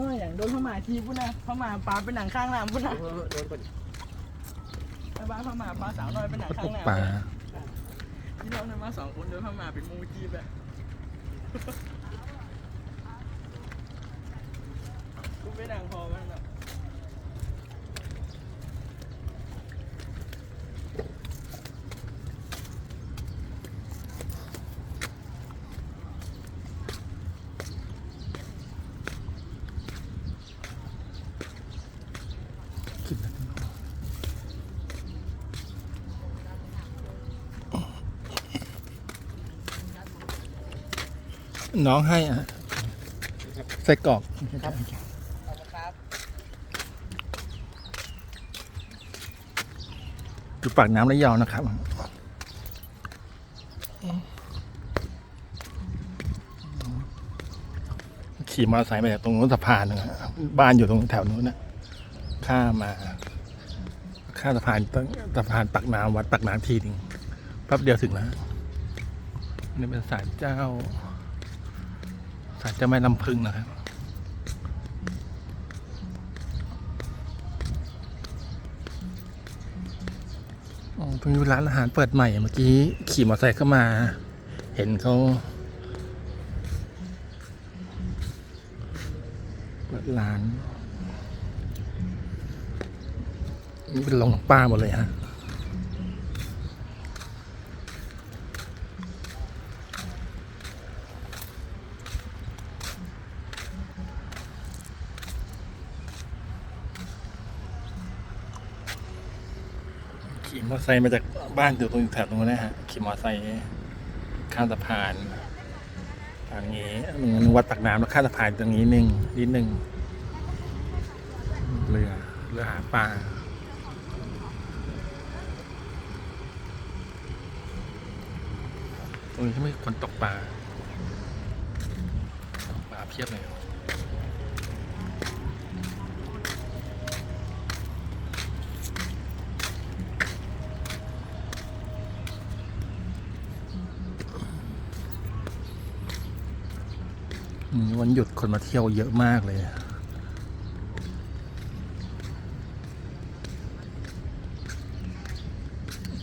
น้อยอย่างโดนพม่าทีพุ่นนะพม่าปลาเป็นหนังข้างน้ำพุ่นนะโดนก่อนไอ้บ้านพม่าปลาสาวน้อยเป็นหนังข้างน้ำปลาที่เราเนี่ยมาสองคนโดนพม่าเป็นมูจีบอะกูไม่ดังพอมันแบบ น้องให้อะใส่กรอกครับอยู่ปากน้ำระยองนะครับขี่มอเตอร์ไซค์มาจากตรงนู้นสะพานนึงอะบ้านอยู่ตรงแถวนู้นนะข้ามมาข้ามสะพานตั้งสะพานปักน้ำวัดปักน้ำทีหนึงแป๊บเดียวถึงแล้วนี่เป็นศาลเจ้า ศาลเจ้าแม่ลำพึงนะครับตรงนี้ร้านอาหารเปิดใหม่เมื่อกี้ขี่มอเตอร์ไซค์เข้ามา เห็นเขาเปิดร้านนี่เป็นโรงป้าหมดเลยฮะ ขี่มอเตอร์ไซค์มาจากบ้านอยู่ตรงแถวตรงนั้นนะฮะขี่มอเตอร์ไซค์ข้ามสะพานทางนี้ตรงนั้นวัดปากน้ำแล้วข้ามสะพานตรงนี้หนึ่งนิดหนึ่งเรือเรือหาปลาตรงนี้ไม่คนตกปลาตกปลาเพียบเลย วันหยุดคนมาเที่ยวเยอะมากเลย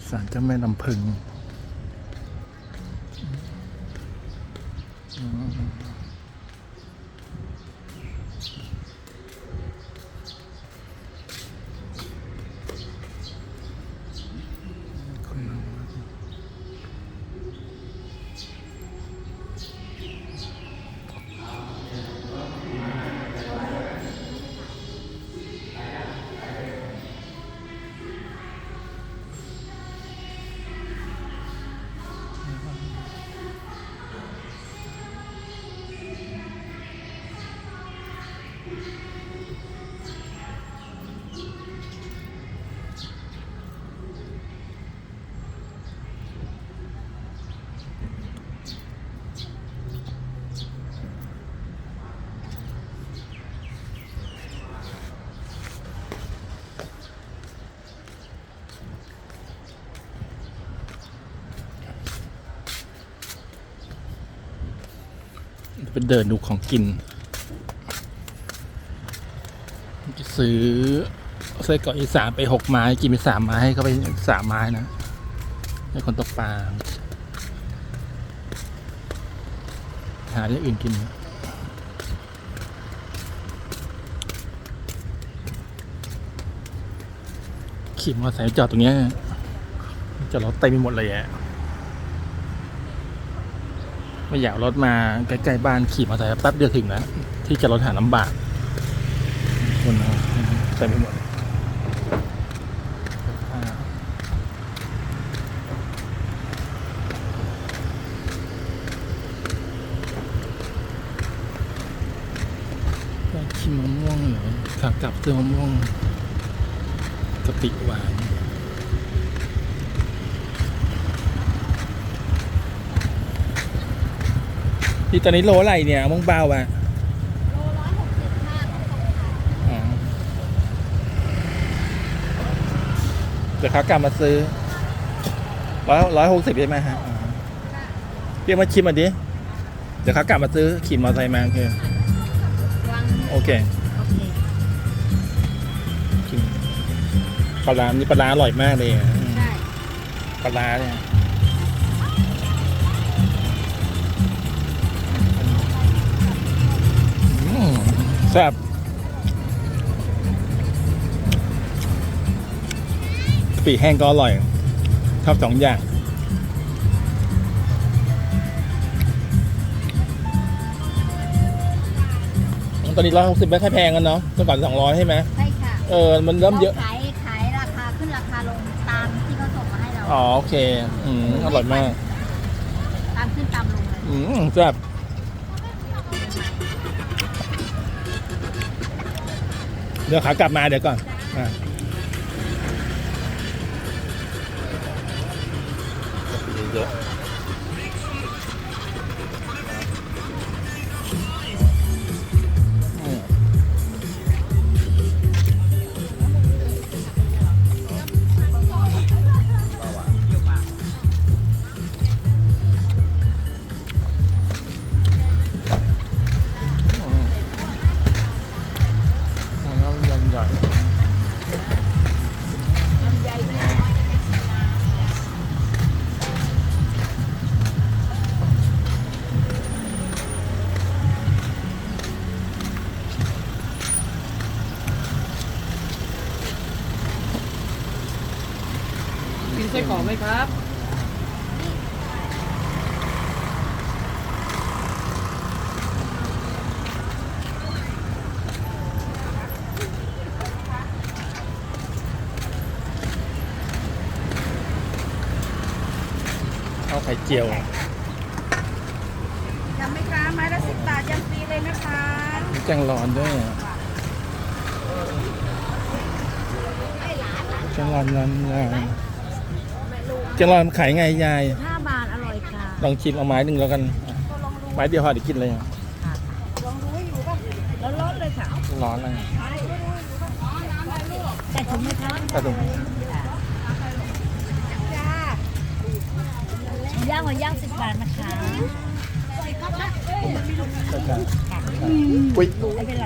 ศาลเจ้าแม่ลำพึง ไปเดินดูของกิน จะซื้อไส้กรอกอีสานไปหกไม้ กินไปสามไม้ให้เขาไปสามไม้นะให้คนตกปลาหาอย่างอื่นกินขี่มอเตอร์ไซค์จอดตรงนี้จอดรถเต็มไปหมดเลยอะ ไม่อยากรถมาใกล้ๆบ้านขี่มอเตอร์ไซค์แป๊บเดียวถึงแล้วที่จะรถหาลำบากคนเต็มไปหมดเลยอ่าไปชิมมะม่วงเหรอขากลับซื้อมะม่วงกะปิหวาน ที่ตอนนี้โลอะไรเนี่ยมะม่วงเบาอะโลร้อยหกสิบค่ะต้องสองขาอ๋อเดี๋ยวเขากลับมาซื้อร้อยร้อยหกสิบใช่ไหมฮะอ๋อเรียกมาชิมมาดิ เดี๋ยวเขากลับมาซื้อขี่มอเตอร์ไซค์มาคือวางโอโอเคโอเคกินปลาร้านี่ปลาร้าอร่อยมากเลยอะใช่ปลาร้าเนี่ย แซ่บปีกแห้งก็อร่อย ชอบสองอย่างตอนนี้ร้อยหกสิบไม่ค่อยแพงกันเนาะเมื่อก่อนสองร้อยใช่ไหมใช่ค่ะเออมันเริ่มเยอะราขายขายราคาขึ้นราคาลงตามที่เขาส่งมาให้เราอ๋อโอเค อืมอร่อยมาก ตามขึ้นตามลงเลยอืมแซ่บ เดี๋ยวขากลับมาเดี๋ยวก่อนอ่าเยอะ ครับ ข้าวไข่เจียว ยำไหมคะไม้ละสิบบาทยำฟรีเลยนะคะมีแกงร้อนด้วยอะแกงร้อนนั้นยาย แกงร้อนขายไงยาย ห้าบาทอร่อยค่ะลองชิมเอาไม้หนึ่งแล้วกันอะไม้เดียวพอเดี๋ยวกินเลยอะลองดูให้อยู่ป่ะแล้วร้อนเลยค่ะร้อนเลยแต่ถุงไหมคะกระดุมจ้าย่างหัวย่างสิบบาทนะคะอุ้ยไม่เป็นไร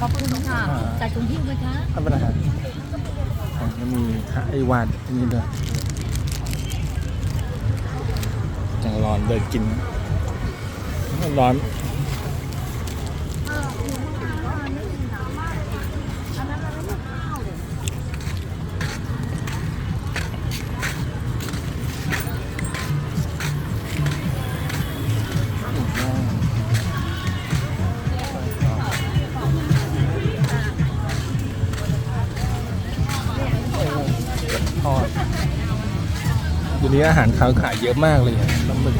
ขอบคุณค่ะแต่ถุงหิ้วไหมคะ ทำเป็นไรครั บอ๋อแล้วมีไอวานอันนี้ด้วยจังร้อนเดินกินร้อน นี้อาหารขาวขายเยอะมากเลยปลาหมึก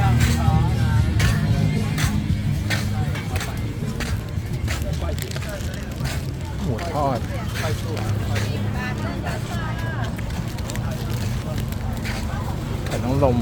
หมูทอดไข่น้องลม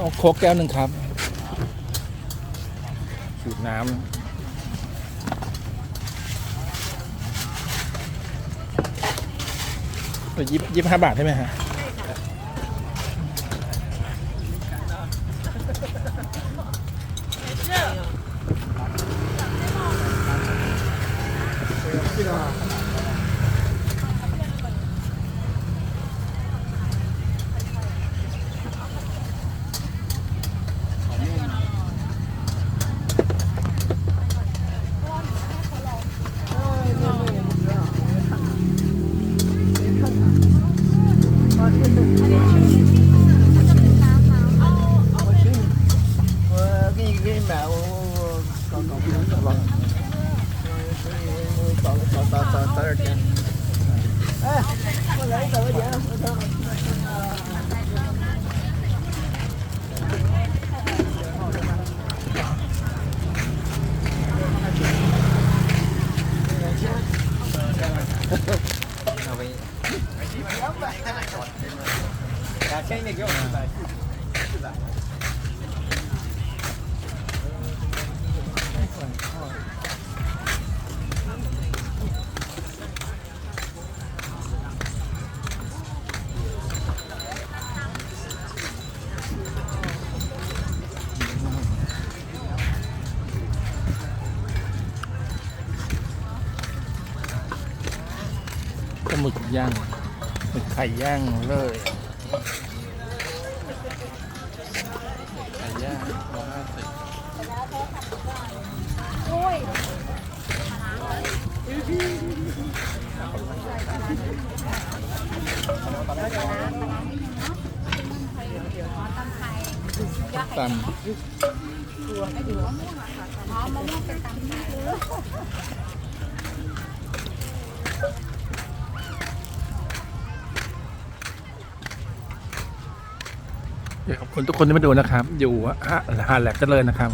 เอาโคกแก้วหนึ่งครับสูตรน้ำตัวยี่ยี่ห้าบาทใช่ไหมฮะ 来一百 ก็หมึกย่างหมึกไข่ย่างเลยไข่ย่างร้อยห้าสิบโอ้ยตำ ขอบคุณทุกคนที่มาดูนะครับ อยู่ฮะหาแหลกเจริญนะครับ